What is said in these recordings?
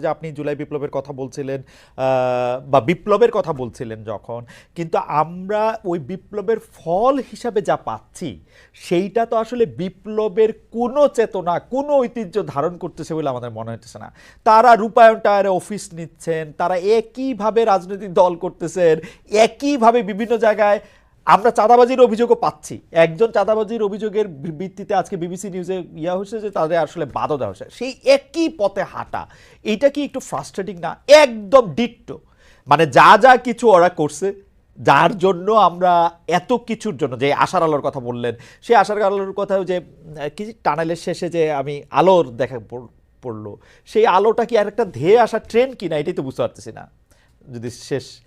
যে আপনি জুলাই বিপ্লবের কথা বলছিলেন বা বিপ্লবের কথা বলছিলেন যখন, কিন্তু আমরা ওই বিপ্লবের ফল হিসাবে যা পাচ্ছি, সেইটা তো আসলে বিপ্লবের কোনো চেতনা, কোনো ঐতিহ্য ধারণ করতেছে বলে আমাদের মনে হচ্ছে না। তারা রূপায়ণ টায়ারে অফিস নিচ্ছেন, তারা একইভাবে রাজনৈতিক দল করতেছেন, একইভাবে বিভিন্ন জায়গায় আমরা চাঁদাবাজির অভিযোগও পাচ্ছি। একজন চাঁদাবাজির অভিযোগের ভিত্তিতে আজকে বিবিসি নিউজে ইয়া হয়েছে যে তাদের আসলে বাধা দেওয়া হয়েছে। সেই একই পথে হাঁটা এইটা কি একটু ফ্রাস্ট্রেটিং না? একদম ডিট্টো মানে যা যা কিছু ওরা করছে, যার জন্য আমরা এত কিছুর জন্য, যে আশার আলোর কথা বললেন, সেই আশার আলোর কথা যে, কি টানেলের শেষে যে আমি আলোর দেখা পড়- পড়ল, সেই আলোটা কি আর একটা ধেয়ে আসা ট্রেন কিনা? এটাই তো বুঝতে পারতেছি না। যদি শেষ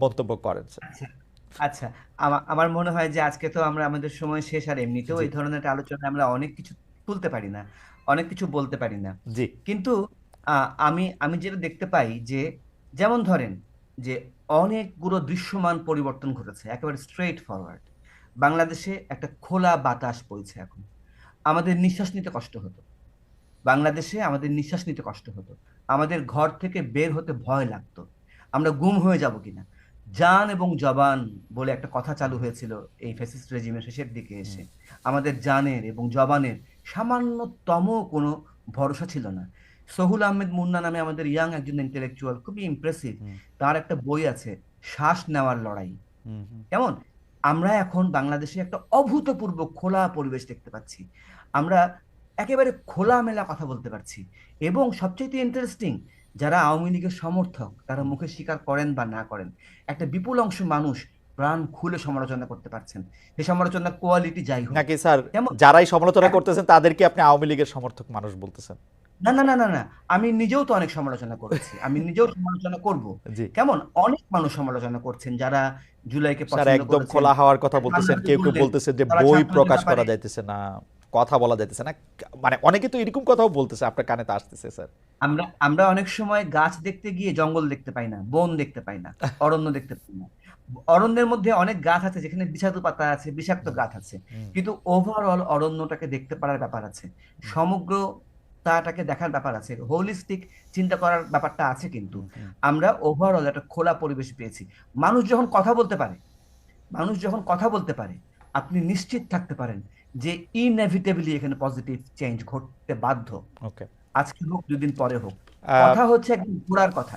মন্তব্য করেন, স্যার। আচ্ছা আমা- আমার মনে হয় যে আজকে তো আমরা আমাদের সময় শেষ আর এমনিতেও জি। এই ধরনের একটা আলোচনা আমরা অনেক কিছু তুলতে পারি না অনেক কিছু বলতে পারি না। জি। কিন্তু আহ, আমি আমি যেটা দেখতে পাই যে যেমন ধরেন যে অনেকগুলো দৃশ্যমান পরিবর্তন ঘটেছে একেবারে স্ট্রেট ফরওয়ার্ড বাংলাদেশে একটা খোলা বাতাস বইছে এখন। আমাদের নিঃশ্বাস নিতে কষ্ট হতো। বাংলাদেশে আমাদের নিঃশ্বাস নিতে কষ্ট হতো। আমাদের ঘর থেকে বের হতে ভয় লাগতো। আমরা গুম হয়ে যাব কিনা? জান এবং জবান বলে একটা কথা চালু হয়েছিল এই ফ্যাসিস্ট রেজিমের শেষের দিকে এসে। আমাদের জানের এবং জবানের সামান্যতম কোনো ভরসা ছিল না। সহুল আহমেদ মুন্না নামে আমাদের ইয়াং একজন ইন্টেলেকচুয়াল খুবই ইমপ্রেসিভ তার একটা বই আছে শ্বাস নেওয়ার লড়াই। কেমন? আমরা এখন বাংলাদেশে একটা অভূতপূর্ব খোলা পরিবেশ দেখতে পাচ্ছি। আমরা একেবারে খোলামেলা কথা বলতে পারছি। এবং সবচেয়ে ইন্টারেস্টিং যারা আওয়ামী লীগের সমর্থক তারা মুখে স্বীকার করেন বা না করেন একটা বিপুল অংশ মানুষ প্রাণ খুলে সমালোচনা করতে পারছেন। সেই সমালোচনা কোয়ালিটি যাই হোক। নাকি স্যার যারাই সমালোচনা করতেছেন তাদেরকে আপনি আওয়ামী লীগের সমর্থক মানুষ বলতেছেন? না না না না না আমি নিজেও তো অনেক সমালোচনা করেছি। আমি নিজেও সমালোচনা করব। কেমন? অনেক মানুষ সমালোচনা করছেন যারা জুলাইকে পছন্দ একদম খোলা হওয়ার কথা বলতেছেন কেউ কেউ বলতেছে যে বই প্রকাশ করা যাইতেছে না। কথা বলা যাইতেছে না। মানে অনেকে তো এরকম কথাও বলতেছে আপনার কানে তো আসতেছে স্যার। আমরা আমরা অনেক সময় গাছ দেখতে গিয়ে জঙ্গল দেখতে পাই না বন দেখতে পাই না অরণ্য দেখতে পাই না। অরণ্যের মধ্যে অনেক গাছ আছে যেখানে বিষাক্ত পাতা আছে বিষাক্ত গাছ আছে। কিন্তু ওভারঅল অরণ্যটাকে দেখতে পারার ব্যাপার আছে। সমগ্র তাটাকে দেখার ব্যাপার আছে। হোলিস্টিক চিন্তা করার ব্যাপারটা আছে কিন্তু। আমরা ওভারঅল একটা খোলা পরিবেশ পেয়েছি। মানুষ যখন কথা বলতে পারে মানুষ যখন কথা বলতে পারে আপনি নিশ্চিত থাকতে পারেন যে ইনএভিটেবলি এখানে পজিটিভ চেঞ্জ ঘটতে বাধ্য। ওকে আজকে হোক দুদিন পরে হোক। কথা হচ্ছে একদম ঘোরার কথা।